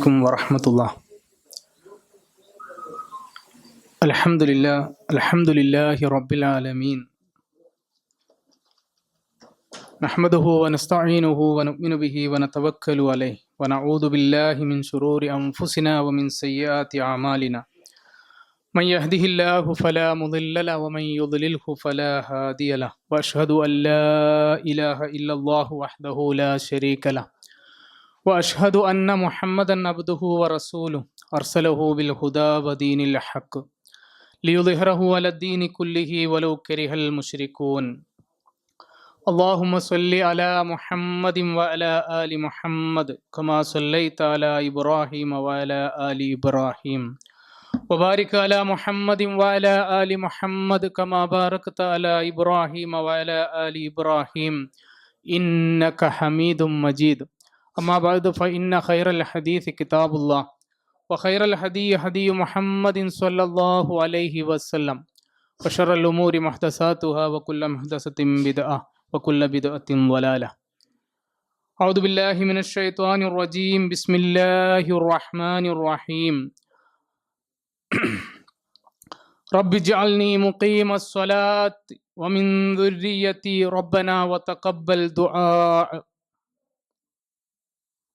عليكم ورحمة الله. الحمد لله الحمد لله رب العالمين. نحمده ونستعينه ونؤمن به ونتوكل عليه ونعوذ بالله من شرور أنفسنا ومن سيئات أعمالنا. من يهده الله فلا مضل له ومن يضلله فلا هادي له. وأشهد أن لا إله إلا الله وحده لا شريك له. واشهد ان محمدا عبده ورسوله ارسله بالهدى ودين الحق ليظهره على الدين كله ولو كره المشركون اللهم صل على محمد وعلى ال محمد كما صليت على ابراهيم وعلى ال ابراهيم وبارك على محمد وعلى ال محمد كما باركت على ابراهيم وعلى ال ابراهيم انك حميد مجيد أما بعد فإن خير الحديث كتاب الله وخير الهدي هدي محمد صلى الله عليه وسلم وشر الأمور محدثاتها وكل محدثة بدعة وكل بدعة ضلالة. أعوذ بالله من الشيطان الرجيم. بسم الله الرحمن الرحيم. رب اجعلني مقيم الصلاة ومن ذريتي ربنا وتقبل دعاء.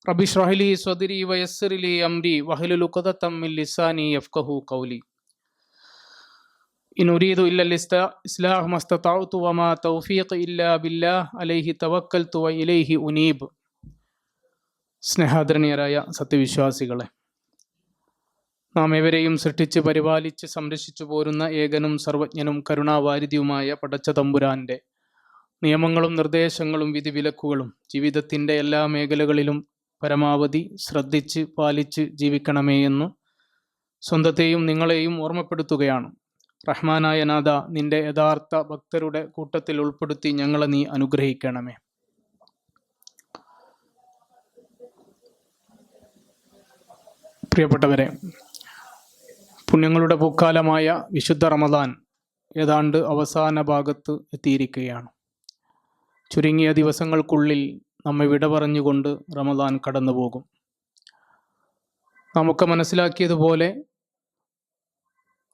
رب اشرح لي صدري ويسر لي امري واحلل عقدة من لساني يفقهوا قولي إن أريد إلا الإصلاح ما استطعت وما توفيق إلا بالله عليه توكلت وإليه أنيب സ്നേഹാദരണീയരായ സത്യവിശ്വാസികളെ നാം ഏവരെയും സൃഷ്ടിച്ച് പരിപാലിച്ച് സംരക്ഷിച്ചു പോരുന്ന ഏകനും സർവജ്ഞനും കരുണാവാരിധിയുമായ പടച്ച തമ്പുരാന്റെ നിയമങ്ങളും നിർദ്ദേശങ്ങളും വിധിവിലക്കുകളും ജീവിതത്തിൻ്റെ എല്ലാ മേഖലകളിലും പരമാവധി ശ്രദ്ധിച്ച് പാലിച്ച് ജീവിക്കണമേ എന്ന് സ്വന്തത്തെയും നിങ്ങളെയും ഓർമ്മപ്പെടുത്തുകയാണ്. റഹ്മാനായ നാഥ നിന്റെ യഥാർത്ഥ ഭക്തരുടെ കൂട്ടത്തിൽ ഉൾപ്പെടുത്തി ഞങ്ങളെ നീ അനുഗ്രഹിക്കണമേ. പ്രിയപ്പെട്ടവരെ പുണ്യങ്ങളുടെ പൂക്കാലമായ വിശുദ്ധ റമദാൻ ഏതാണ്ട് അവസാന ഭാഗത്ത് എത്തിയിരിക്കുകയാണ്. ചുരുങ്ങിയ ദിവസങ്ങൾക്കുള്ളിൽ നമ്മെ വിട പറഞ്ഞുകൊണ്ട് റമദാൻ കടന്നു പോകും നമുക്ക് മനസ്സിലാക്കിയതുപോലെ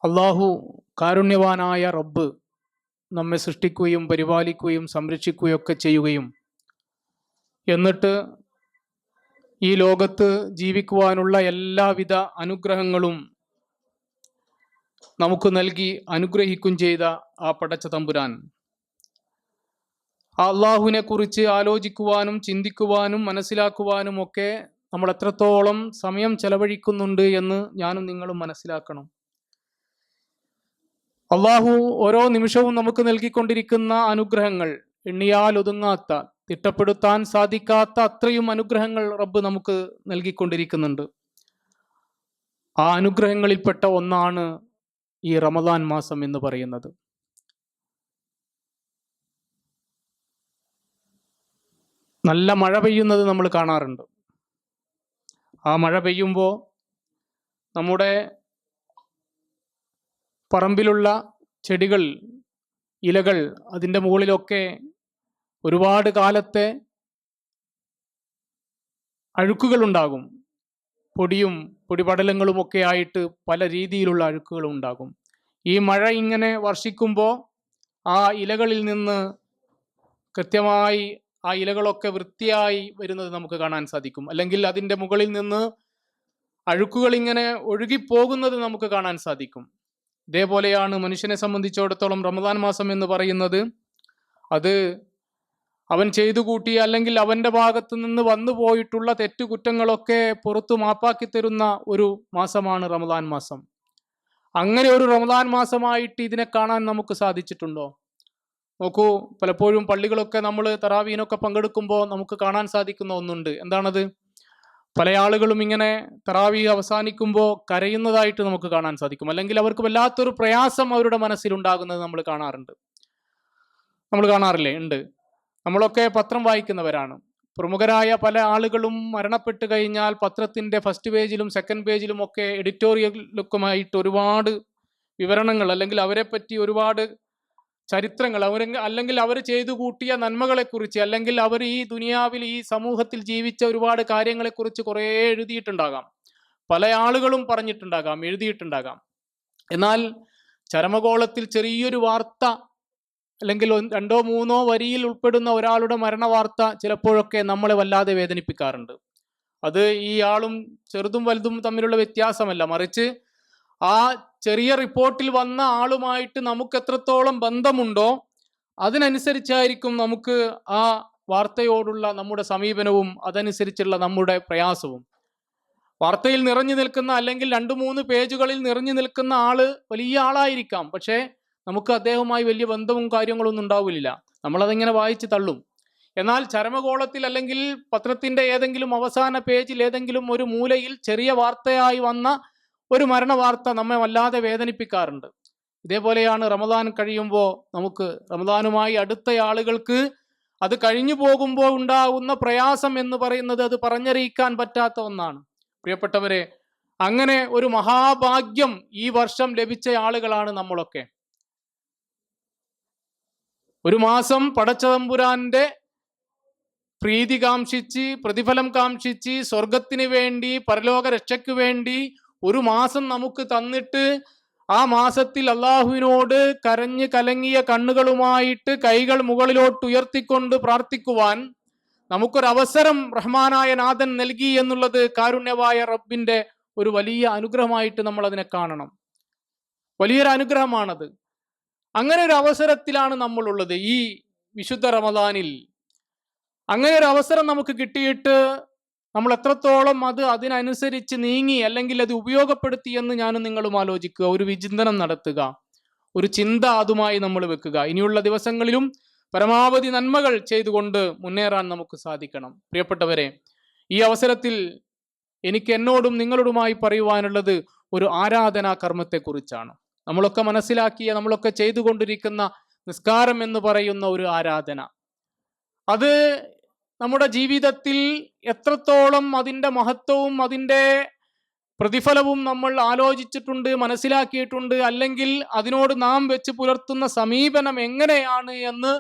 അള്ളാഹു കാരുണ്യവാനായ റബ്ബ് നമ്മെ സൃഷ്ടിക്കുകയും പരിപാലിക്കുകയും സംരക്ഷിക്കുകയും ഒക്കെ ചെയ്യുകയും എന്നിട്ട് ഈ ലോകത്ത് ജീവിക്കുവാനുള്ള എല്ലാവിധ അനുഗ്രഹങ്ങളും നമുക്ക് നൽകി അനുഗ്രഹിക്കും ചെയ്ത ആ പടച്ച തമ്പുരാൻ. അള്ളാഹുവിനെ കുറിച്ച് ആലോചിക്കുവാനും ചിന്തിക്കുവാനും മനസ്സിലാക്കുവാനും ഒക്കെ നമ്മൾ എത്രത്തോളം സമയം ചെലവഴിക്കുന്നുണ്ട് എന്ന് ഞാനും നിങ്ങളും മനസ്സിലാക്കണം. അള്ളാഹു ഓരോ നിമിഷവും നമുക്ക് നൽകിക്കൊണ്ടിരിക്കുന്ന അനുഗ്രഹങ്ങൾ എണ്ണിയാൽ ഒതുങ്ങാത്ത തിട്ടപ്പെടുത്താൻ സാധിക്കാത്ത അത്രയും അനുഗ്രഹങ്ങൾ റബ്ബ് നമുക്ക് നൽകിക്കൊണ്ടിരിക്കുന്നുണ്ട്. ആ അനുഗ്രഹങ്ങളിൽപ്പെട്ട ഒന്നാണ് ഈ റമദാൻ മാസം എന്ന് പറയുന്നത്. നല്ല മഴ പെയ്യുന്നത് നമ്മൾ കാണാറുണ്ട്. ആ മഴ പെയ്യുമ്പോൾ നമ്മുടെ പറമ്പിലുള്ള ചെടികൾ ഇലകൾ അതിന്റെ മുകളിലൊക്കെ ഒരുപാട് കാലത്തെ അഴുക്കുകളുണ്ടാകും. പൊടിയും പൊടിപടലങ്ങളും ഒക്കെ ആയിട്ട് പല രീതിയിലുള്ള അഴുക്കുകളും ഉണ്ടാകും ഈ മഴ ഇങ്ങനെ വർഷിക്കുമ്പോൾ ആ ഇലകളിൽ നിന്ന് കൃത്യമായി ആ ഇലകളൊക്കെ വൃത്തിയായി വരുന്നത് നമുക്ക് കാണാൻ സാധിക്കും. അല്ലെങ്കിൽ അതിന്റെ മുകളിൽ നിന്ന് അഴുക്കുകൾ ഇങ്ങനെ ഒഴുകിപ്പോകുന്നത് നമുക്ക് കാണാൻ സാധിക്കും. ഇതേപോലെയാണ് മനുഷ്യനെ സംബന്ധിച്ചിടത്തോളം റമദാൻ മാസം എന്ന് പറയുന്നത്. അത് അവൻ ചെയ്തു കൂട്ടി അല്ലെങ്കിൽ അവന്റെ ഭാഗത്ത് നിന്ന് വന്നു പോയിട്ടുള്ള തെറ്റുകുറ്റങ്ങളൊക്കെ പുറത്തു മാപ്പാക്കി തരുന്ന ഒരു മാസമാണ് റമദാൻ മാസം. അങ്ങനെ ഒരു റമദാൻ മാസമായിട്ട് ഇതിനെ കാണാൻ നമുക്ക് സാധിച്ചിട്ടുണ്ടോ? നോക്കൂ പലപ്പോഴും പള്ളികളൊക്കെ നമ്മൾ തറാവീനൊക്കെ പങ്കെടുക്കുമ്പോൾ നമുക്ക് കാണാൻ സാധിക്കുന്ന ഒന്നുണ്ട്. എന്താണത്? പല ആളുകളും ഇങ്ങനെ തറാവി അവസാനിക്കുമ്പോൾ കരയുന്നതായിട്ട് നമുക്ക് കാണാൻ സാധിക്കും. അല്ലെങ്കിൽ അവർക്ക് വല്ലാത്തൊരു പ്രയാസം അവരുടെ മനസ്സിലുണ്ടാകുന്നത് നമ്മൾ കാണാറുണ്ട്. നമ്മൾ കാണാറില്ലേ? ഉണ്ട്. നമ്മളൊക്കെ പത്രം വായിക്കുന്നവരാണ്. പ്രമുഖരായ പല ആളുകളും മരണപ്പെട്ട് കഴിഞ്ഞാൽ പത്രത്തിന്റെ ഫസ്റ്റ് പേജിലും സെക്കൻഡ് പേജിലും ഒക്കെ എഡിറ്റോറിയലുമൊക്കെയായിട്ട് ഒരുപാട് വിവരണങ്ങൾ അല്ലെങ്കിൽ അവരെപ്പറ്റി പറ്റി ഒരുപാട് ചരിത്രങ്ങൾ അവർ അല്ലെങ്കിൽ അവർ ചെയ്തു കൂട്ടിയ നന്മകളെക്കുറിച്ച് അല്ലെങ്കിൽ അവർ ഈ ദുനിയാവിൽ ഈ സമൂഹത്തിൽ ജീവിച്ച ഒരുപാട് കാര്യങ്ങളെക്കുറിച്ച് കുറേ എഴുതിയിട്ടുണ്ടാകാം. പല ആളുകളും പറഞ്ഞിട്ടുണ്ടാകാം എഴുതിയിട്ടുണ്ടാകാം. എന്നാൽ ചരമകോളത്തിൽ ചെറിയൊരു വാർത്ത അല്ലെങ്കിൽ രണ്ടോ മൂന്നോ വരിയിൽ ഉൾപ്പെടുന്ന ഒരാളുടെ മരണ വാർത്ത ചിലപ്പോഴൊക്കെ നമ്മളെ വല്ലാതെ വേദനിപ്പിക്കാറുണ്ട്. അത് ഈ ആളും ചെറുതും വലുതും തമ്മിലുള്ള വ്യത്യാസമല്ല. മറിച്ച് ആ ചെറിയ റിപ്പോർട്ടിൽ വന്ന ആളുമായിട്ട് നമുക്ക് എത്രത്തോളം ബന്ധമുണ്ടോ അതിനനുസരിച്ചായിരിക്കും നമുക്ക് ആ വാർത്തയോടുള്ള നമ്മുടെ സമീപനവും അതനുസരിച്ചുള്ള നമ്മുടെ പ്രയാസവും. വാർത്തയിൽ നിറഞ്ഞു നിൽക്കുന്ന അല്ലെങ്കിൽ രണ്ട് മൂന്ന് പേജുകളിൽ നിറഞ്ഞു നിൽക്കുന്ന ആൾ വലിയ ആളായിരിക്കാം. പക്ഷേ നമുക്ക് അദ്ദേഹവുമായി വലിയ ബന്ധവും കാര്യങ്ങളും ഒന്നും ഉണ്ടാവില്ല. നമ്മളതിങ്ങനെ വായിച്ച് തള്ളും. എന്നാൽ ചരമകോളത്തിൽ അല്ലെങ്കിൽ പത്രത്തിന്റെ ഏതെങ്കിലും അവസാന പേജിൽ ഏതെങ്കിലും ഒരു മൂലയിൽ ചെറിയ വാർത്തയായി വന്ന ഒരു മരണ വാർത്ത നമ്മെ വല്ലാതെ വേദനിപ്പിക്കാറുണ്ട്. ഇതേപോലെയാണ് റമദാൻ കഴിയുമ്പോൾ നമുക്ക് റമദാനുമായി അടുത്ത ആളുകൾക്ക് അത് കഴിഞ്ഞു പോകുമ്പോൾ ഉണ്ടാകുന്ന പ്രയാസം എന്ന് പറയുന്നത് അത് പറഞ്ഞറിയിക്കാൻ പറ്റാത്ത ഒന്നാണ്. പ്രിയപ്പെട്ടവരെ അങ്ങനെ ഒരു മഹാഭാഗ്യം ഈ വർഷം ലഭിച്ച ആളുകളാണ് നമ്മളൊക്കെ. ഒരു മാസം പടച്ചതമ്പുരാന്റെ പ്രീതി കാംക്ഷിച്ച് പ്രതിഫലം കാംക്ഷിച്ച് സ്വർഗത്തിന് വേണ്ടി പരലോക രക്ഷയ്ക്ക് വേണ്ടി ഒരു മാസം നമുക്ക് തന്നിട്ട് ആ മാസത്തിൽ അള്ളാഹുവിനോട് കരഞ്ഞ് കലങ്ങിയ കണ്ണുകളുമായിട്ട് കൈകൾ മുകളിലോട്ട് ഉയർത്തിക്കൊണ്ട് പ്രാർത്ഥിക്കുവാൻ നമുക്കൊരവസരം റഹ്മാനായ നാഥൻ നൽകി എന്നുള്ളത് കാരുണ്യവായ റബ്ബിന്റെ ഒരു വലിയ അനുഗ്രഹമായിട്ട് നമ്മൾ അതിനെ കാണണം. വലിയൊരു അനുഗ്രഹമാണത്. അങ്ങനെ ഒരു അവസരത്തിലാണ് നമ്മളുള്ളത് ഈ വിശുദ്ധ റമദാനിൽ. അങ്ങനെ ഒരു അവസരം നമുക്ക് കിട്ടിയിട്ട് നമ്മൾ എത്രത്തോളം അത് അതിനനുസരിച്ച് നീങ്ങി അല്ലെങ്കിൽ അത് ഉപയോഗപ്പെടുത്തി എന്ന് ഞാനും നിങ്ങളും ആലോചിക്കുക. ഒരു വിചിന്തനം നടത്തുക. ഒരു ചിന്ത അതുമായി നമ്മൾ വെക്കുക. ഇനിയുള്ള ദിവസങ്ങളിലും പരമാവധി നന്മകൾ ചെയ്തുകൊണ്ട് മുന്നേറാൻ നമുക്ക് സാധിക്കണം. പ്രിയപ്പെട്ടവരെ ഈ അവസരത്തിൽ എനിക്ക് എന്നോടും നിങ്ങളോടുമായി പറയുവാനുള്ളത് ഒരു ആരാധനാ കർമ്മത്തെക്കുറിച്ചാണ്. നമ്മളൊക്കെ മനസ്സിലാക്കിയ നമ്മളൊക്കെ ചെയ്തുകൊണ്ടിരിക്കുന്ന നിസ്കാരം എന്ന് പറയുന്ന ഒരു ആരാധന. അത് നമ്മുടെ ജീവിതത്തിൽ എത്രത്തോളം അതിന്റെ മഹത്വവും അതിന്റെ പ്രതിഫലവും നമ്മൾ ആലോചിച്ചിട്ടുണ്ട് മനസ്സിലാക്കിയിട്ടുണ്ട് അല്ലെങ്കിൽ അതിനോട് നാം വെച്ച് പുലർത്തുന്ന സമീപനം എങ്ങനെയാണ് എന്ന്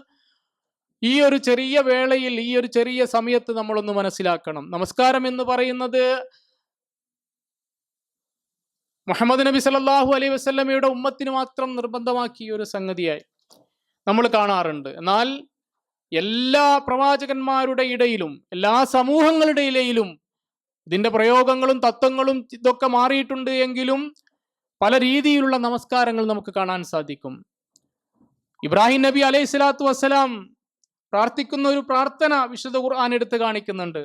ഈ ഒരു ചെറിയ വേളയിൽ ഈ ഒരു ചെറിയ സമയത്ത് നമ്മളൊന്ന് മനസ്സിലാക്കണം. നമസ്കാരം എന്ന് പറയുന്നത് മുഹമ്മദ് നബി സല്ലല്ലാഹു അലൈഹി വസ്ലമയുടെ ഉമ്മത്തിന് മാത്രം നിർബന്ധമാക്കിയ ഒരു സംഗതിയായി നമ്മൾ കാണാറുണ്ട്. എന്നാൽ എല്ലാ പ്രവാചകന്മാരുടെ ഇടയിലും എല്ലാ സമൂഹങ്ങളുടെ ഇടയിലും ഇതിന്റെ പ്രയോഗങ്ങളും തത്വങ്ങളും ഇതൊക്കെ മാറിയിട്ടുണ്ട് എങ്കിലും പല രീതിയിലുള്ള നമസ്കാരങ്ങൾ നമുക്ക് കാണാൻ സാധിക്കും. ഇബ്രാഹിം നബി അലൈഹി സ്വലാത്തു വസ്സലാം പ്രാർത്ഥിക്കുന്ന ഒരു പ്രാർത്ഥന വിശുദ്ധ ഖുർആൻ എടുത്ത് കാണിക്കുന്നുണ്ട്.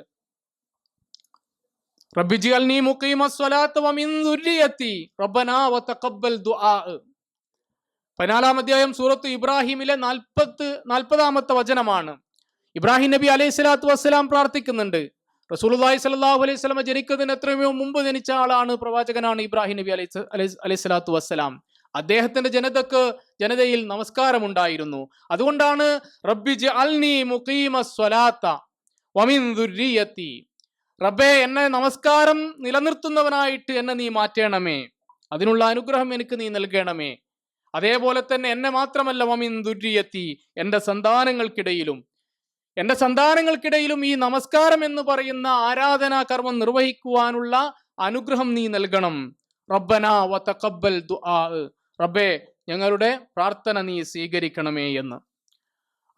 റബ്ബി ജിഅൽനി മുഖീമസ്സലാത്ത് വമിൻ ദുർരിയത്തി റബ്ബനാ വതഖബ്ബൽ ദുആ പതിനാലാം അധ്യായം സൂറത്ത് ഇബ്രാഹിമിലെ നാൽപ്പത്ത് നാൽപ്പതാമത്തെ വചനമാണ്. ഇബ്രാഹിം നബി അലൈഹി സ്വലാത്തു വസ്സലാം പ്രാർത്ഥിക്കുന്നുണ്ട്. റസൂലുള്ളാഹി സ്വല്ലല്ലാഹു അലൈഹി സ്വലമ ജനിക്കുന്നതിന് എത്രയോ മുമ്പ് ജനിച്ച ആളാണ് പ്രവാചകനാണ് ഇബ്രാഹിം നബി അലൈഹി അലൈഹി സ്വലാത്തു വസ്സലാം. അദ്ദേഹത്തിന്റെ ജനതക്ക് ജനതയിൽ നമസ്കാരമുണ്ടായിരുന്നു. അതുകൊണ്ടാണ് റബ്ബി വമിൻ റബ്ബേ എന്നെ നമസ്കാരം നിലനിർത്തുന്നവനായിട്ട് എന്നെ നീ മാറ്റണമേ. അതിനുള്ള അനുഗ്രഹം എനിക്ക് നീ നൽകണമേ. അതേപോലെ തന്നെ എന്നെ മാത്രമല്ല വമിൻ ദുര്യത്തി എന്റെ സന്താനങ്ങൾക്കിടയിലും. എന്റെ സന്താനങ്ങൾക്കിടയിലും ഈ നമസ്കാരം എന്ന് പറയുന്ന ആരാധനാ കർമ്മം നിർവഹിക്കുവാനുള്ള അനുഗ്രഹം നീ നൽകണം. റബ്ബന വ റബ്ബെ ദുആ റബ്ബേ ഞങ്ങളുടെ പ്രാർത്ഥന നീ സ്വീകരിക്കണമേ എന്ന്.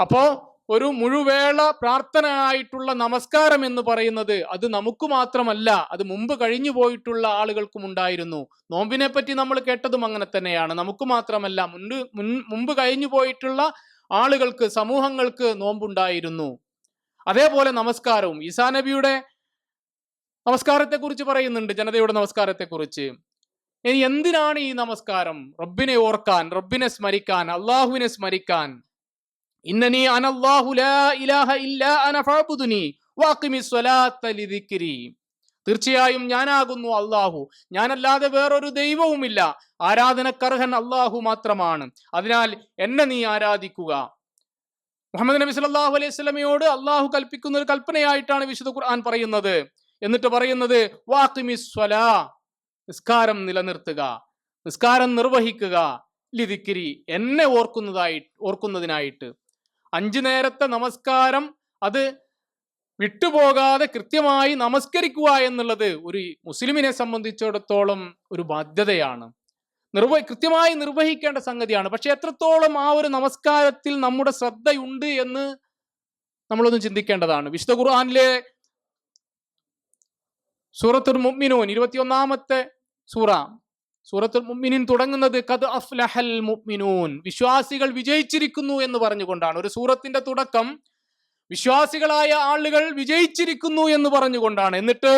അപ്പോ ഒരു മുഴുവേള പ്രാർത്ഥന ആയിട്ടുള്ള നമസ്കാരം എന്ന് പറയുന്നത് അത് നമുക്ക് മാത്രമല്ല അത് മുമ്പ് കഴിഞ്ഞു പോയിട്ടുള്ള ആളുകൾക്കും ഉണ്ടായിരുന്നു. നോമ്പിനെ പറ്റി നമ്മൾ കേട്ടതും അങ്ങനെ തന്നെയാണ്. നമുക്ക് മാത്രമല്ല മുൻപ് മുൻ മുമ്പ് കഴിഞ്ഞു പോയിട്ടുള്ള ആളുകൾക്ക് സമൂഹങ്ങൾക്ക് നോമ്പുണ്ടായിരുന്നു. അതേപോലെ നമസ്കാരവും. ഈസാ നബിയുടെ നമസ്കാരത്തെക്കുറിച്ച് പറയുന്നുണ്ട് ജനതയുടെ നമസ്കാരത്തെക്കുറിച്ച്. ഇനി എന്തിനാണ് ഈ നമസ്കാരം? റബ്ബിനെ ഓർക്കാൻ റബ്ബിനെ സ്മരിക്കാൻ അള്ളാഹുവിനെ സ്മരിക്കാൻ. അനല്ലാഹു ലാ ഇലാഹ തീർച്ചയായും ഞാനാകുന്നു അള്ളാഹു ഞാനല്ലാതെ വേറൊരു ദൈവവുമില്ല. ആരാധനക്കർഹൻ അള്ളാഹു മാത്രമാണ്. അതിനാൽ എന്നെ നീ ആരാധിക്കുക. മുഹമ്മദ് നബി സല്ലല്ലാഹു അലൈഹി സ്വലമയോട് അള്ളാഹു കൽപ്പിക്കുന്ന ഒരു കൽപ്പനയായിട്ടാണ് വിശുദ്ധ ഖുർആൻ പറയുന്നത്. എന്നിട്ട് പറയുന്നത് നിസ്കാരം നിലനിർത്തുക നിസ്കാരം നിർവഹിക്കുക ലിതിക്കിരി എന്നെ ഓർക്കുന്നതായി ഓർക്കുന്നതിനായിട്ട്. അഞ്ചു നേരത്തെ നമസ്കാരം അത് വിട്ടുപോകാതെ കൃത്യമായി നമസ്കരിക്കുക എന്നുള്ളത് ഒരു മുസ്ലിമിനെ സംബന്ധിച്ചിടത്തോളം ഒരു ബാധ്യതയാണ്. നിർവ കൃത്യമായി നിർവഹിക്കേണ്ട സംഗതിയാണ്. പക്ഷെ എത്രത്തോളം ആ ഒരു നമസ്കാരത്തിൽ നമ്മുടെ ശ്രദ്ധയുണ്ട് എന്ന് നമ്മളൊന്ന് ചിന്തിക്കേണ്ടതാണ്. വിശുദ്ധ ഖുർആാനിലെ സൂറത്തുൽ മുഅ്മിനൂൻ ഇരുപത്തിയൊന്നാമത്തെ സൂറ. സൂറത്തുൽ മുഅ്മിനീൻ തുടങ്ങുന്നത് കത് അഫ്ലഹൽ മുഅ്മിനൂൻ. വിശ്വാസികൾ വിജയിച്ചിരിക്കുന്നു എന്ന് പറഞ്ഞുകൊണ്ടാണ്. ഒരു സൂറത്തിന്റെ തുടക്കം വിശ്വാസികളായ ആളുകൾ വിജയിച്ചിരിക്കുന്നു എന്ന് പറഞ്ഞുകൊണ്ടാണ്. എന്നിട്ട്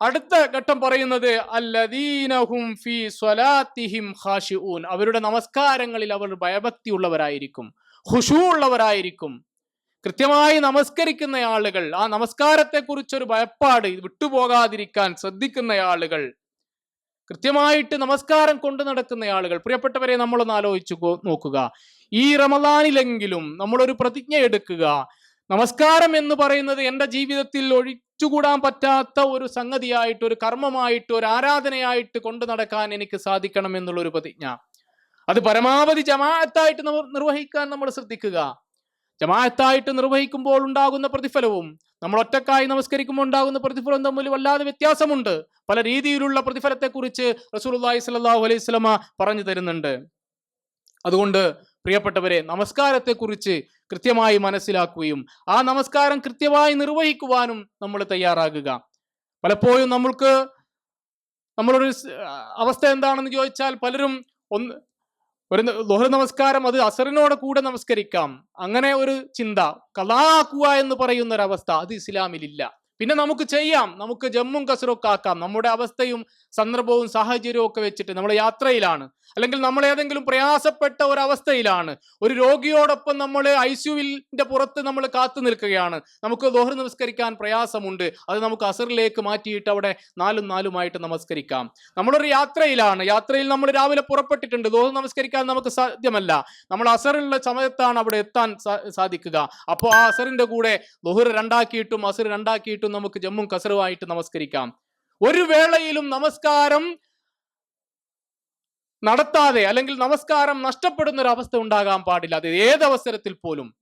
അടുത്ത ഘട്ടം പറയുന്നത് അല്ലദീനഹും ഫി സ്വലാത്തിഹിം ഖാശിഊൻ അവരുടെ നമസ്കാരങ്ങളിൽ അവർ ഭയഭക്തി ഉള്ളവരായിരിക്കും ഖുശൂ ഉള്ളവരായിരിക്കും കൃത്യമായി നമസ്കരിക്കുന്ന ആളുകൾ ആ നമസ്കാരത്തെക്കുറിച്ചൊരു ഭയപ്പാട് വിട്ടുപോകാതിരിക്കാൻ ശ്രദ്ധിക്കുന്ന ആളുകൾ കൃത്യമായിട്ട് നമസ്കാരം കൊണ്ടു നടക്കുന്ന ആളുകൾ. പ്രിയപ്പെട്ടവരെ നമ്മളൊന്ന് ആലോചിച്ചു നോക്കുക. ഈ റമദാനിലെങ്കിലും നമ്മളൊരു പ്രതിജ്ഞ എടുക്കുക. നമസ്കാരം എന്ന് പറയുന്നത് എന്റെ ജീവിതത്തിൽ ഒഴിച്ചുകൂടാൻ പറ്റാത്ത ഒരു സംഗതിയായിട്ട് ഒരു കർമ്മമായിട്ട് ഒരു ആരാധനയായിട്ട് കൊണ്ടു നടക്കാൻ എനിക്ക് സാധിക്കണം എന്നുള്ള ഒരു പ്രതിജ്ഞ. അത് പരമാവധി ജമാഅത്തായിട്ട് നിർവഹിക്കാൻ നമ്മൾ ശ്രദ്ധിക്കുക. ജമാഅത്തായിട്ട് നിർവഹിക്കുമ്പോൾ ഉണ്ടാകുന്ന പ്രതിഫലവും നമ്മൾ ഒറ്റക്കായി നമസ്കരിക്കുമ്പോൾ ഉണ്ടാകുന്ന പ്രതിഫലം തമ്മിൽ വല്ലാതെ വ്യത്യാസമുണ്ട്. പല രീതിയിലുള്ള പ്രതിഫലത്തെക്കുറിച്ച് റസൂലുള്ളാഹി സ്വല്ലല്ലാഹു അലൈഹി വസല്ലമ പറഞ്ഞു തരുന്നുണ്ട്. അതുകൊണ്ട് പ്രിയപ്പെട്ടവരെ നമസ്കാരത്തെക്കുറിച്ച് കൃത്യമായി മനസ്സിലാക്കുകയും ആ നമസ്കാരം കൃത്യമായി നിർവഹിക്കുവാനും നമ്മൾ തയ്യാറാകുക. പലപ്പോഴും നമ്മൾക്ക് നമ്മളൊരു അവസ്ഥ എന്താണെന്ന് ചോദിച്ചാൽ പലരും ഒന്ന് ഒരു ദുഹർ നമസ്കാരം അത് അസറിനോട് കൂടെ നമസ്കരിക്കാം. അങ്ങനെ ഒരു ചിന്ത. കലാക്കുക എന്ന് പറയുന്ന ഒരു അവസ്ഥ അത് ഇസ്ലാമിലില്ല. പിന്നെ നമുക്ക് ചെയ്യാം. നമുക്ക് ജമ്മും കസറൊക്കെ ആക്കാം. നമ്മുടെ അവസ്ഥയും സന്ദർഭവും സാഹചര്യവും ഒക്കെ വെച്ചിട്ട് നമ്മൾ യാത്രയിലാണ്. അല്ലെങ്കിൽ നമ്മൾ ഏതെങ്കിലും പ്രയാസപ്പെട്ട ഒരു അവസ്ഥയിലാണ് ഒരു രോഗിയോടൊപ്പം നമ്മൾ ഐ സിയുവിന്റെ പുറത്ത് നമ്മൾ കാത്തു നിൽക്കുകയാണ്. നമുക്ക് ദോഹർ നമസ്കരിക്കാൻ പ്രയാസമുണ്ട്. അത് നമുക്ക് അസറിലേക്ക് മാറ്റിയിട്ട് അവിടെ നാലും നാലുമായിട്ട് നമസ്കരിക്കാം. നമ്മളൊരു യാത്രയിലാണ്. യാത്രയിൽ നമ്മൾ രാവിലെ പുറപ്പെട്ടിട്ടുണ്ട്. ദോഹർ നമസ്കരിക്കാൻ നമുക്ക് സാധ്യമല്ല. നമ്മൾ അസറുള്ള സമയത്താണ് അവിടെ എത്താൻ സാധിക്കുക. അപ്പോൾ ആ അസറിന്റെ കൂടെ ദോഹർ രണ്ടാക്കിയിട്ടും അസർ രണ്ടാക്കിയിട്ടും നമുക്ക് ജമ്മും കസറുമായിട്ട് നമസ്കരിക്കാം. ഒരു വേളയിലും നമസ്കാരം നടത്താതെ അല്ലെങ്കിൽ നമസ്കാരം നഷ്ടപ്പെടുന്ന ഒരു അവസ്ഥ ഉണ്ടാകാൻ പാടില്ല. അത് ഏതവസരത്തിൽ പോലും.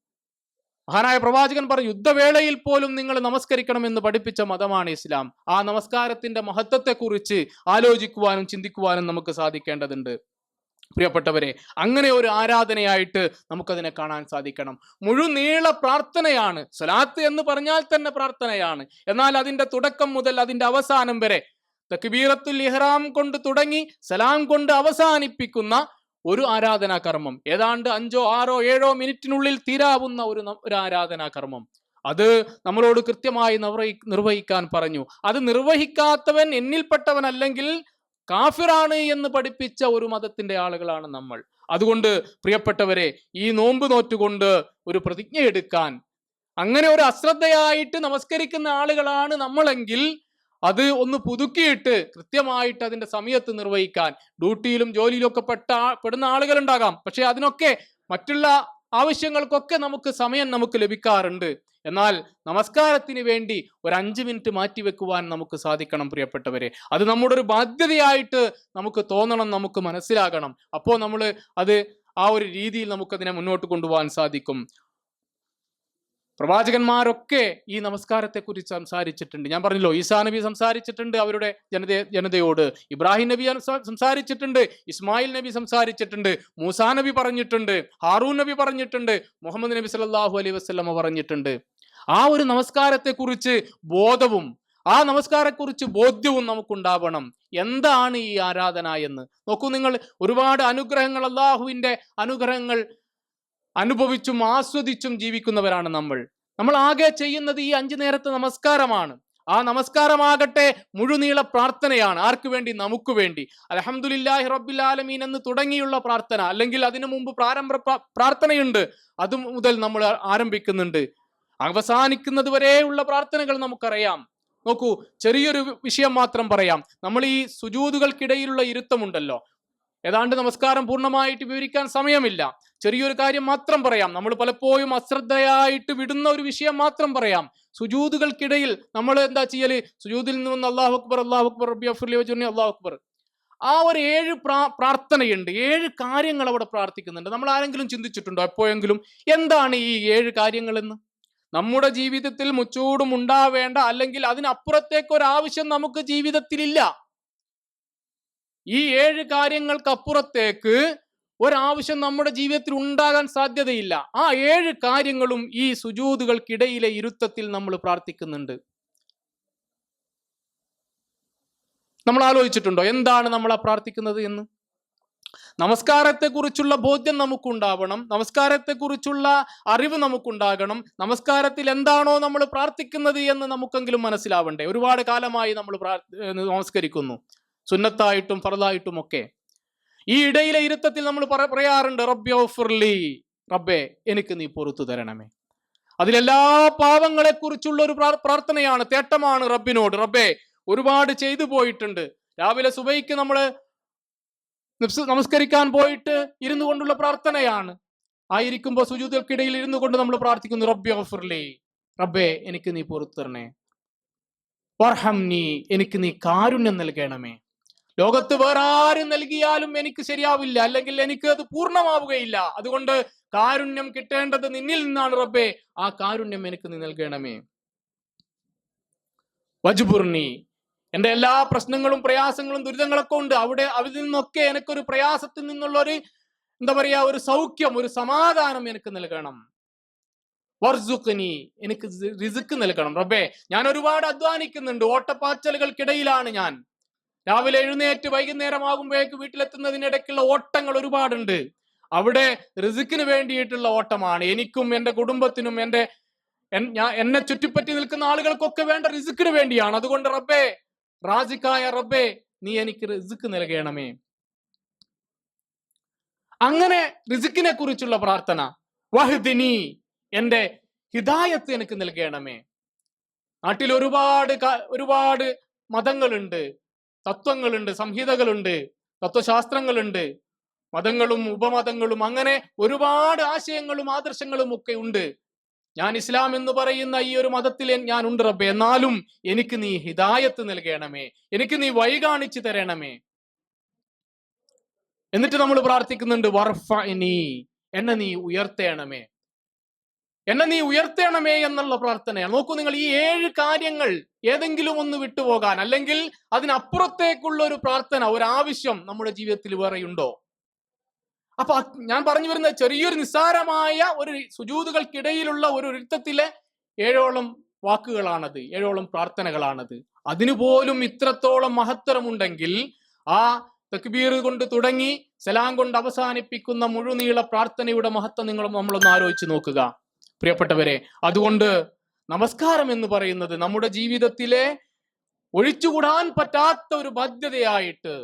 മഹാനായ പ്രവാചകൻ പറഞ്ഞു യുദ്ധവേളയിൽ പോലും നിങ്ങൾ നമസ്കരിക്കണമെന്ന് പഠിപ്പിച്ച മതമാണ് ഇസ്ലാം. ആ നമസ്കാരത്തിന്റെ മഹത്വത്തെക്കുറിച്ച് ആലോചിക്കുവാനും ചിന്തിക്കുവാനും നമുക്ക് സാധിക്കേണ്ടതുണ്ട്. പ്രിയപ്പെട്ടവരെ അങ്ങനെ ഒരു ആരാധനയായിട്ട് നമുക്കതിനെ കാണാൻ സാധിക്കണം. മുഴുനീള പ്രാർത്ഥനയാണ്. സ്വലാത്ത് എന്ന് പറഞ്ഞാൽ തന്നെ പ്രാർത്ഥനയാണ്. എന്നാൽ അതിന്റെ തുടക്കം മുതൽ അതിന്റെ അവസാനം വരെ തക്ബീറത്തുൽ ഇഹ്റാം കൊണ്ട് തുടങ്ങി സലാം കൊണ്ട് അവസാനിപ്പിക്കുന്ന ഒരു ആരാധനാ കർമ്മം ഏതാണ്ട് അഞ്ചോ ആറോ ഏഴോ മിനിറ്റിനുള്ളിൽ തീരാവുന്ന ഒരു ഒരു ആരാധനാ കർമ്മം അത് നമ്മളോട് കൃത്യമായി നിർവഹി നിർവഹിക്കാൻ പറഞ്ഞു. അത് നിർവഹിക്കാത്തവൻ എന്നിൽപ്പെട്ടവനല്ലെങ്കിൽ കാഫിറാണ് എന്ന് പഠിപ്പിച്ച ഒരു മതത്തിന്റെ ആളുകളാണ് നമ്മൾ. അതുകൊണ്ട് പ്രിയപ്പെട്ടവരെ ഈ നോമ്പ് നോറ്റുകൊണ്ട് ഒരു പ്രതിജ്ഞ എടുക്കാൻ അങ്ങനെ ഒരു അശ്രദ്ധയായിട്ട് നമസ്കരിക്കുന്ന ആളുകളാണ് നമ്മളെങ്കിൽ അത് ഒന്ന് പുതുക്കിയിട്ട് കൃത്യമായിട്ട് അതിന്റെ സമയത്ത് നിർവഹിക്കാൻ ഡ്യൂട്ടിയിലും ജോലിയിലും ഒക്കെ പെട്ട പെടുന്ന ആളുകൾ ഉണ്ടാകാം പക്ഷെ അതിനൊക്കെ മറ്റുള്ള ആവശ്യങ്ങൾക്കൊക്കെ നമുക്ക് സമയം നമുക്ക് ലഭിക്കാറുണ്ട്. എന്നാൽ നമസ്കാരത്തിന് വേണ്ടി ഒരു അഞ്ച് മിനിറ്റ് മാറ്റിവെക്കുവാൻ നമുക്ക് സാധിക്കണം പ്രിയപ്പെട്ടവരെ. അത് നമ്മുടെ ഒരു ബാധ്യതയായിട്ട് നമുക്ക് തോന്നണം നമുക്ക് മനസ്സിലാകണം. അപ്പോൾ നമ്മൾ അത് ആ ഒരു രീതിയിൽ നമുക്കതിനെ മുന്നോട്ട് കൊണ്ടുപോകാൻ സാധിക്കും. പ്രവാചകന്മാരൊക്കെ ഈ നമസ്കാരത്തെക്കുറിച്ച് സംസാരിച്ചിട്ടുണ്ട്. ഞാൻ പറഞ്ഞല്ലോ ഈസാ നബി സംസാരിച്ചിട്ടുണ്ട് അവരുടെ ജനത ജനതയോട്. ഇബ്രാഹിം നബി സംസാ- സംസാരിച്ചിട്ടുണ്ട് ഇസ്മായിൽ നബി സംസാരിച്ചിട്ടുണ്ട് മൂസാ നബി പറഞ്ഞിട്ടുണ്ട് ഹാറൂൻ നബി പറഞ്ഞിട്ടുണ്ട് മുഹമ്മദ് നബി സല്ലാഹു അലൈഹി വസ്ലമ പറഞ്ഞിട്ടുണ്ട്. ആ ഒരു നമസ്കാരത്തെക്കുറിച്ച് ബോധവും ആ നമസ്കാരത്തെക്കുറിച്ച് ബോധ്യവും നമുക്കുണ്ടാവണം. എന്താണ് ഈ ആരാധന എന്ന്? നോക്കൂ നിങ്ങൾ ഒരുപാട് അനുഗ്രഹങ്ങൾ അള്ളാഹുവിന്റെ അനുഗ്രഹങ്ങൾ അനുഭവിച്ചും ആസ്വദിച്ചും ജീവിക്കുന്നവരാണ് നമ്മൾ. നമ്മൾ ആകെ ചെയ്യുന്നത് ഈ അഞ്ചു നേരത്തെ നമസ്കാരമാണ്. ആ നമസ്കാരമാകട്ടെ മുഴുനീള പ്രാർത്ഥനയാണ്. ആർക്കു വേണ്ടി? നമുക്ക് വേണ്ടി. അലഹമുല്ലാഹി റബ്ബിൽ ആലമീൻ എന്ന് തുടങ്ങിയുള്ള പ്രാർത്ഥന അല്ലെങ്കിൽ അതിനു മുമ്പ് പ്രാരംഭ പ്രാർത്ഥനയുണ്ട്. അത് മുതൽ നമ്മൾ ആരംഭിക്കുന്നുണ്ട്. അവസാനിക്കുന്നത് വരെയുള്ള പ്രാർത്ഥനകൾ നമുക്കറിയാം. നോക്കൂ ചെറിയൊരു വിഷയം മാത്രം പറയാം. നമ്മൾ ഈ സുജൂതുകൾക്കിടയിലുള്ള ഇരുത്തമുണ്ടല്ലോ. ഏതാണ്ട് നമസ്കാരം പൂർണമായിട്ട് വിവരിക്കാൻ സമയമില്ല. ചെറിയൊരു കാര്യം മാത്രം പറയാം. നമ്മൾ പലപ്പോഴും അശ്രദ്ധയായിട്ട് വിടുന്ന ഒരു വിഷയം മാത്രം പറയാം. സുജൂതുകൾക്കിടയിൽ നമ്മൾ എന്താ ചെയ്യൽ? സുജൂതിൽ നിന്ന് അള്ളാഹു അക്ബർ അള്ളാഹു അക്ബർ അഫുർലി വജുർനി അള്ളാഹു അക്ബർ. ആ ഒരു ഏഴ് പ്രാ പ്രാർത്ഥനയുണ്ട്. ഏഴ് കാര്യങ്ങൾ അവിടെ പ്രാർത്ഥിക്കുന്നുണ്ട്. നമ്മൾ ആരെങ്കിലും ചിന്തിച്ചിട്ടുണ്ടോ എപ്പോഴെങ്കിലും? എന്താണ് ഈ ഏഴ് കാര്യങ്ങളെന്ന്? നമ്മുടെ ജീവിതത്തിൽ മുച്ചൂടും ഉണ്ടാവേണ്ട അല്ലെങ്കിൽ അതിനപ്പുറത്തേക്ക് ഒരു ആവശ്യം നമുക്ക് ജീവിതത്തിലില്ല. ഈ ഏഴ് കാര്യങ്ങൾക്കപ്പുറത്തേക്ക് ഒരാവശ്യം നമ്മുടെ ജീവിതത്തിൽ ഉണ്ടാകാൻ സാധ്യതയില്ല. ആ ഏഴ് കാര്യങ്ങളും ഈ സുജൂതുകൾക്കിടയിലെ ഇരുത്തത്തിൽ നമ്മൾ പ്രാർത്ഥിക്കുന്നുണ്ട്. നമ്മൾ ആലോചിച്ചിട്ടുണ്ടോ? എന്താണ് നമ്മൾ ആ പ്രാർത്ഥിക്കുന്നത് എന്ന്? നമസ്കാരത്തെക്കുറിച്ചുള്ള ബോധ്യം നമുക്കുണ്ടാവണം. നമസ്കാരത്തെക്കുറിച്ചുള്ള അറിവ് നമുക്കുണ്ടാകണം. നമസ്കാരത്തിൽ എന്താണോ നമ്മൾ പ്രാർത്ഥിക്കുന്നത് എന്ന് നമുക്കെങ്കിലും മനസ്സിലാവണ്ടേ. ഒരുപാട് കാലമായി നമ്മൾ നമസ്കരിക്കുന്നു. സുന്നത്തായിട്ടും ഫറദായിട്ടും ഒക്കെ. ഈ ഇടയിലെ ഇരുത്തത്തിൽ നമ്മൾ പറയാറുണ്ട് റബ്ബി റബ്ബെ എനിക്ക് നീ പുറത്തു തരണമേ. അതിലെല്ലാ പാവങ്ങളെ കുറിച്ചുള്ള ഒരു പ്രാർത്ഥനയാണ് തേട്ടമാണ് റബ്ബിനോട്. റബ്ബെ ഒരുപാട് ചെയ്തു പോയിട്ടുണ്ട്. രാവിലെ സുബൈക്ക് നമ്മൾ നമസ്കരിക്കാൻ പോയിട്ട് ഇരുന്നു കൊണ്ടുള്ള പ്രാർത്ഥനയാണ്. ആയിരിക്കുമ്പോൾ സുജൂതൽക്കിടയിൽ ഇരുന്നു കൊണ്ട് നമ്മൾ പ്രാർത്ഥിക്കുന്നു റബ്ബി ഓഫർലി റബ്ബേ എനിക്ക് നീ പുറത്തു തരണേ വർഹം നീ എനിക്ക് നീ കാരുണ്യം നൽകണമേ. ലോകത്ത് വേറെ ആരും നൽകിയാലും എനിക്ക് ശരിയാവില്ല അല്ലെങ്കിൽ എനിക്ക് അത് പൂർണമാവുകയില്ല. അതുകൊണ്ട് കാരുണ്യം കിട്ടേണ്ടത് നിന്നിൽ നിന്നാണ് റബ്ബേ. ആ കാരുണ്യം എനിക്ക് നീ നൽകണമേ. വജുബുർണി എന്റെ എല്ലാ പ്രശ്നങ്ങളും പ്രയാസങ്ങളും ദുരിതങ്ങളൊക്കെ ഉണ്ട്. അവിടെ അതിൽ നിന്നൊക്കെ എനിക്കൊരു പ്രയാസത്തിൽ നിന്നുള്ള ഒരു എന്താ പറയാ ഒരു സൗഖ്യം ഒരു സമാധാനം എനിക്ക് നൽകണം. വർസുഖിനി എനിക്ക് റിസുക്ക് നൽകണം. റബ്ബേ ഞാൻ ഒരുപാട് അധ്വാനിക്കുന്നുണ്ട്. ഓട്ടപ്പാച്ചലുകൾക്കിടയിലാണ് ഞാൻ. രാവിലെ എഴുന്നേറ്റ് വൈകുന്നേരം വൈകുന്നേരമാകുമ്പോഴേക്ക് വീട്ടിലെത്തുന്നതിനിടയ്ക്കുള്ള ഓട്ടങ്ങൾ ഒരുപാടുണ്ട്. അവിടെ റിസുക്കിന് വേണ്ടിയിട്ടുള്ള ഓട്ടമാണ്. എനിക്കും എന്റെ കുടുംബത്തിനും എന്റെ എന്നെ ചുറ്റിപ്പറ്റി നിൽക്കുന്ന ആളുകൾക്കൊക്കെ വേണ്ട റിസുക്കിന് വേണ്ടിയാണ്. അതുകൊണ്ട് റബ്ബേ റാസിക്കായ റബ്ബേ നീ എനിക്ക് റിസുക്ക് നൽകണമേ. അങ്ങനെ റിസുക്കിനെ കുറിച്ചുള്ള പ്രാർത്ഥന വഹദിനി എന്റെ ഹിദായത്ത് എനിക്ക് നൽകണമേ. നാട്ടിൽ ഒരുപാട് ഒരുപാട് മതങ്ങളുണ്ട് തത്വങ്ങളുണ്ട് സംഹിതകളുണ്ട് തത്വശാസ്ത്രങ്ങളുണ്ട് മതങ്ങളും ഉപമതങ്ങളും അങ്ങനെ ഒരുപാട് ആശയങ്ങളും ആദർശങ്ങളും ഒക്കെ ഉണ്ട്. ഞാൻ ഇസ്ലാം എന്ന് പറയുന്ന ഈ ഒരു മതത്തിൽ ഞാൻ ഉണ്ട് റബ്ബെ. എന്നാലും എനിക്ക് നീ ഹിദായത്ത് നൽകണമേ. എനിക്ക് നീ വഴി കാണിച്ചു തരണമേ. എന്നിട്ട് നമ്മൾ പ്രാർത്ഥിക്കുന്നുണ്ട് വർഫ നീ എന്നെ നീ ഉയർത്തേണമേ. എന്നെ നീ ഉയർത്തേണമേ എന്നുള്ള പ്രാർത്ഥനയാണ്. നോക്കൂ നിങ്ങൾ ഈ ഏഴ് കാര്യങ്ങൾ ഏതെങ്കിലും ഒന്ന് വിട്ടുപോകാൻ അല്ലെങ്കിൽ അതിനപ്പുറത്തേക്കുള്ള ഒരു പ്രാർത്ഥന ഒരു ആവശ്യം നമ്മുടെ ജീവിതത്തിൽ വേറെയുണ്ടോ? അപ്പൊ ഞാൻ പറഞ്ഞു വരുന്ന ചെറിയൊരു നിസ്സാരമായ ഒരു സുജൂതുകൾക്കിടയിലുള്ള ഒരു ഇരുത്തത്തിലെ ഏഴോളം വാക്കുകളാണത് ഏഴോളം പ്രാർത്ഥനകളാണത്. അതിനുപോലും ഇത്രത്തോളം മഹത്തരമുണ്ടെങ്കിൽ ആ തക്ബീർ കൊണ്ട് തുടങ്ങി സലാം കൊണ്ട് അവസാനിപ്പിക്കുന്ന മുഴുനീള പ്രാർത്ഥനയുടെ മഹത്വം നിങ്ങൾ നമ്മളൊന്ന് ആലോചിച്ച് നോക്കുക. പ്രിയപ്പെട്ടവരെ അതുകൊണ്ട് നമസ്കാരം എന്ന് പറയുന്നത് നമ്മുടെ ജീവിതത്തിലെ ഒഴിച്ചുകൂടാൻ പറ്റാത്ത ഒരു ബാധ്യതയായിട്ട്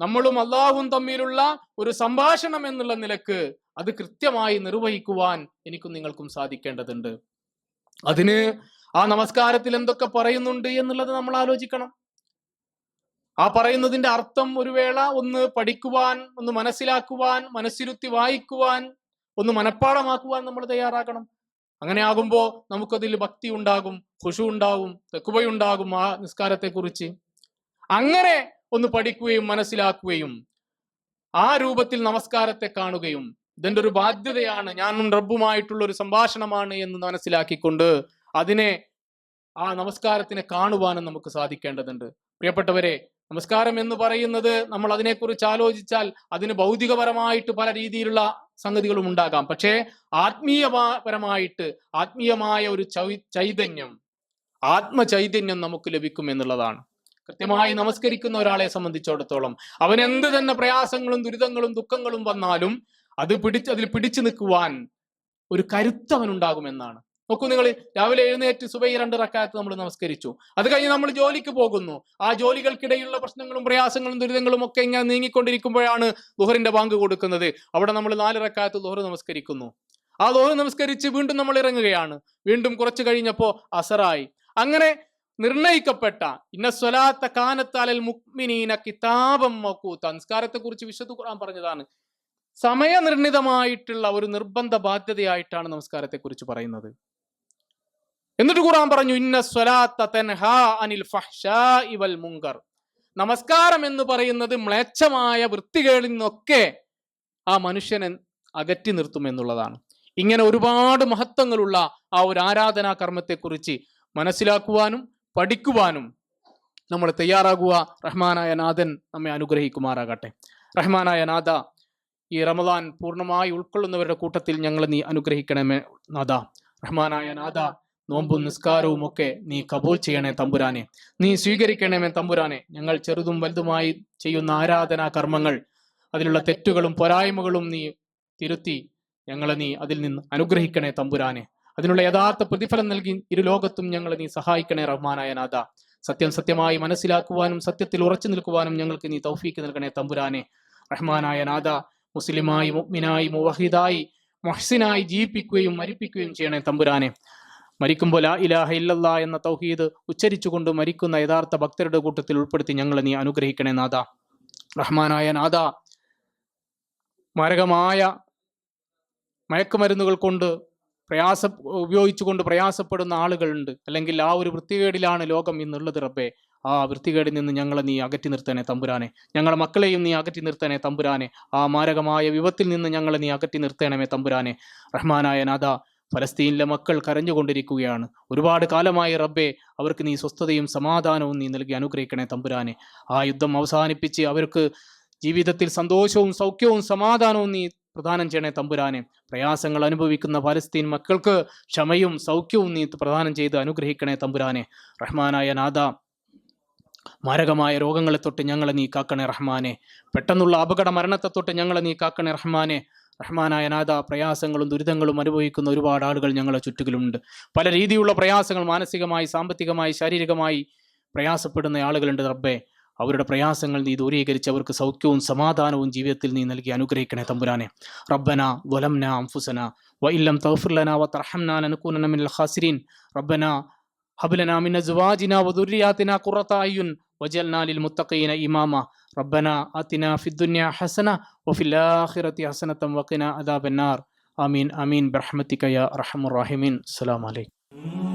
നമ്മളും അള്ളാഹും തമ്മിലുള്ള ഒരു സംഭാഷണം എന്നുള്ള നിലയ്ക്ക് അത് കൃത്യമായി നിർവഹിക്കുവാൻ എനിക്കും നിങ്ങൾക്കും സാധിക്കേണ്ടതുണ്ട്. അതിന് ആ നമസ്കാരത്തിൽ എന്തൊക്കെ പറയുന്നുണ്ട് എന്നുള്ളത് നമ്മൾ ആലോചിക്കണം. ആ പറയുന്നതിന്റെ അർത്ഥം ഒരു വേള ഒന്ന് പഠിക്കുവാൻ ഒന്ന് മനസ്സിലാക്കുവാൻ മനസ്സിരുത്തി വായിക്കുവാൻ ഒന്ന് മനഃപ്പാടമാക്കുവാൻ നമ്മൾ തയ്യാറാക്കണം അങ്ങനെ ആകുമ്പോൾ നമുക്കതിൽ ഭക്തി ഉണ്ടാകും ഖുഷു ഉണ്ടാകും തെക്കുവയുണ്ടാകും ആ നിസ്കാരത്തെക്കുറിച്ച്. അങ്ങനെ ഒന്ന് പഠിക്കുകയും മനസ്സിലാക്കുകയും ആ രൂപത്തിൽ നമസ്കാരത്തെ കാണുകയും ഇതിന്റെ ഒരു ബാധ്യതയാണ് ഞാനും റബ്ബുമായിട്ടുള്ള ഒരു സംഭാഷണമാണ് എന്ന് മനസ്സിലാക്കിക്കൊണ്ട് അതിനെ ആ നമസ്കാരത്തിനെ കാണുവാനും നമുക്ക് സാധിക്കേണ്ടതുണ്ട്. പ്രിയപ്പെട്ടവരെ നമസ്കാരം എന്ന് പറയുന്നത് നമ്മൾ അതിനെക്കുറിച്ച് ആലോചിച്ചാൽ അതിന് ഭൗതികപരമായിട്ട് പല രീതിയിലുള്ള സംഗതികളും ഉണ്ടാകാം. പക്ഷേ ആത്മീയപരമായിട്ട് ആത്മീയമായ ഒരു ചൈതന്യം ആത്മചൈതന്യം നമുക്ക് ലഭിക്കും എന്നുള്ളതാണ്. കൃത്യമായി നമസ്കരിക്കുന്ന ഒരാളെ സംബന്ധിച്ചിടത്തോളം അവൻ എന്ത് തന്നെ പ്രയാസങ്ങളും ദുരിതങ്ങളും ദുഃഖങ്ങളും വന്നാലും അത് പിടിച്ച് അതിൽ പിടിച്ചു നിൽക്കുവാൻ ഒരു കരുത്തവൻ ഉണ്ടാകുമെന്നാണ് നോക്കൂ നിങ്ങൾ രാവിലെ എഴുന്നേറ്റ് സുബൈ രണ്ട് റക്കായത്ത് നമ്മൾ നമസ്കരിച്ചു. അത് കഴിഞ്ഞ് നമ്മൾ ജോലിക്ക് പോകുന്നു. ആ ജോലികൾക്കിടയിലുള്ള പ്രശ്നങ്ങളും പ്രയാസങ്ങളും ദുരിതങ്ങളും ഒക്കെ ഇങ്ങനെ നീങ്ങിക്കൊണ്ടിരിക്കുമ്പോഴാണ് ദുഹറിന്റെ ബാങ്ക് കൊടുക്കുന്നത്. അവിടെ നമ്മൾ നാല് റക്കായത്ത് ദുഹർ നമസ്കരിക്കുന്നു. ആ ദുഹർ നമസ്കരിച്ച് വീണ്ടും നമ്മൾ ഇറങ്ങുകയാണ്. വീണ്ടും കുറച്ച് കഴിഞ്ഞപ്പോൾ അസറായി. അങ്ങനെ നിർണയിക്കപ്പെട്ട ഇന്ന സ്വലാത്ത കാനത്താലൽ മുക്മിനീന കിതാബം മക്കൂത്ത സംസ്കാരത്തെ കുറിച്ച് വിശുദ്ധ ഖുർആൻ പറഞ്ഞതാണ്. സമയനിർണിതമായിട്ടുള്ള ഒരു നിർബന്ധ ബാധ്യതയായിട്ടാണ് നമസ്കാരത്തെ കുറിച്ച് പറയുന്നത്. എന്നിട്ട് ഖുർആൻ പറഞ്ഞു ഇന്ന സ്വലാത്ത അനിൽ ഇവൽ വൽ മുങ്കർ. നമസ്കാരം എന്ന് പറയുന്നത് മ്ലേച്ഛമായ വൃത്തികളിൽ നിന്നൊക്കെ ആ മനുഷ്യനെ അകറ്റി നിർത്തും എന്നുള്ളതാണ്. ഇങ്ങനെ ഒരുപാട് മഹത്വങ്ങളുള്ള ആ ഒരു ആരാധനാ കർമ്മത്തെക്കുറിച്ച് മനസ്സിലാക്കുവാനും പഠിക്കുവാനും നമ്മൾ തയ്യാറാകുക. റഹ്മാനായ നാഥൻ നമ്മെ അനുഗ്രഹിക്കുമാറാകട്ടെ. റഹ്മാനായ നാഥ ഈ റമദാൻ പൂർണമായി ഉൾക്കൊള്ളുന്നവരുടെ കൂട്ടത്തിൽ ഞങ്ങൾ നീ അനുഗ്രഹിക്കണമേ നാഥ. റഹ്മാനായ നാഥ നോമ്പും നിസ്കാരവും ഒക്കെ നീ കബൂൽ ചെയ്യണേ തമ്പുരാനെ. നീ സ്വീകരിക്കണമേ തമ്പുരാനെ. ഞങ്ങൾ ചെറുതും വലുതുമായി ചെയ്യുന്ന ആരാധനാ കർമ്മങ്ങൾ അതിലുള്ള തെറ്റുകളും പോരായ്മകളും നീ തിരുത്തി ഞങ്ങളെ നീ അതിൽ നിന്ന് അനുഗ്രഹിക്കണേ തമ്പുരാനെ. അതിനുള്ള യഥാർത്ഥ പ്രതിഫലം നൽകി ഇരു ലോകത്തും ഞങ്ങളെ നീ സഹായിക്കണേ റഹ്മാനായ നാഥ. സത്യം സത്യമായി മനസ്സിലാക്കുവാനും സത്യത്തിൽ ഉറച്ചു നിൽക്കുവാനും ഞങ്ങൾക്ക് നീ തൗഫീക്ക് നൽകണേ തമ്പുരാനെ. റഹ്മാനായ നാഥ മുസ്ലിമായി മുഗ്മിനായി മുവഹിദായി മൊഹ്സിനായി ജീവിപ്പിക്കുകയും മരിപ്പിക്കുകയും ചെയ്യണേ തമ്പുരാനെ. മരിക്കുമ്പോൾ ആ ഇലാഹ ഇല്ലല്ലാ എന്ന തൗഹീദ് ഉച്ചരിച്ചുകൊണ്ട് മരിക്കുന്ന യഥാർത്ഥ ഭക്തരുടെ കൂട്ടത്തിൽ ഉൾപ്പെടുത്തി ഞങ്ങളെ നീ അനുഗ്രഹിക്കണേ നാഥ. റഹ്മാനായ നാഥ മാരകമായ മയക്കുമരുന്നുകൾ കൊണ്ട് പ്രയാസ ഉപയോഗിച്ചുകൊണ്ട് പ്രയാസപ്പെടുന്ന ആളുകളുണ്ട്. അല്ലെങ്കിൽ ആ ഒരു വൃത്തികേടിലാണ് ലോകം ഇന്നുള്ളത് റബ്ബേ. ആ വൃത്തികേടിൽ നിന്ന് ഞങ്ങളെ നീ അകറ്റി നിർത്തനെ തമ്പുരാനെ. ഞങ്ങളുടെ മക്കളെയും നീ അകറ്റി നിർത്തനെ തമ്പുരാനെ. ആ മാരകമായ വിപത്തിൽ നിന്ന് ഞങ്ങളെ നീ അകറ്റി നിർത്തണമേ തമ്പുരാനെ. റഹ്മാനായ നാഥ ഫലസ്തീനിലെ മക്കൾ കരഞ്ഞുകൊണ്ടിരിക്കുകയാണ്. ഒരുപാട് കാലമായി റബ്ബെ അവർക്ക് നീ സ്വസ്ഥതയും സമാധാനവും നീ നൽകി അനുഗ്രഹിക്കണേ തമ്പുരാനെ. ആ യുദ്ധം അവസാനിപ്പിച്ച് അവർക്ക് ജീവിതത്തിൽ സന്തോഷവും സൗഖ്യവും സമാധാനവും നീ പ്രദാനം ചെയ്യണേ തമ്പുരാനെ. പ്രയാസങ്ങൾ അനുഭവിക്കുന്ന ഫലസ്തീൻ മക്കൾക്ക് ക്ഷമയും സൗഖ്യവും നീ പ്രദാനം ചെയ്ത് അനുഗ്രഹിക്കണേ തമ്പുരാനെ. റഹ്മാനായ നാഥ മാരകമായ രോഗങ്ങളെ തൊട്ട് ഞങ്ങളെ നീ കാക്കണേ റഹ്മാനെ. പെട്ടെന്നുള്ള അപകട മരണത്തെ തൊട്ട് ഞങ്ങളെ നീ കാക്കണേ റഹ്മാനെ. റഹ്മാനായ നാഥ പ്രയാസങ്ങളും ദുരിതങ്ങളും അനുഭവിക്കുന്ന ഒരുപാട് ആളുകൾ ഞങ്ങളെ ചുറ്റുകിലുമുണ്ട് പല രീതിയിലുള്ള പ്രയാസങ്ങൾ മാനസികമായി സാമ്പത്തികമായി ശാരീരികമായി പ്രയാസപ്പെടുന്ന ആളുകളുണ്ട് റബ്ബേ. അവരുടെ പ്രയാസങ്ങൾ നീ ദൂരീകരിച്ച് അവർക്ക് സൗഖ്യവും സമാധാനവും ജീവിതത്തിൽ നീ നൽകി അനുഗ്രഹിക്കണേ തമ്പുരാനെ. റബ്ബന വലംന അംഫുസന. വ ഇല്ലം തൗഫിർലന വ തർഹംന ലനകൂനന മിനൽ ഖാസിരീൻ. റബ്ബന ഹബ്ലന മിൻ അസ്വാജിന വ ദുർരിയാതിന ഖുറത അയ്യുൻ. മുത്തഖീന ഇമാമ. റബ്ബന ആതിന ഫിദ് ദുനിയ ഹസന വഫിൽ ആഖിറതി ഹസനതൻ വഖിന അദാബന്നാർ ആമീൻ ആമീൻ. ബിറഹ്മതിക യാ അർഹമർ റഹീമീൻ. അസ്സലാമു അലൈക്കും.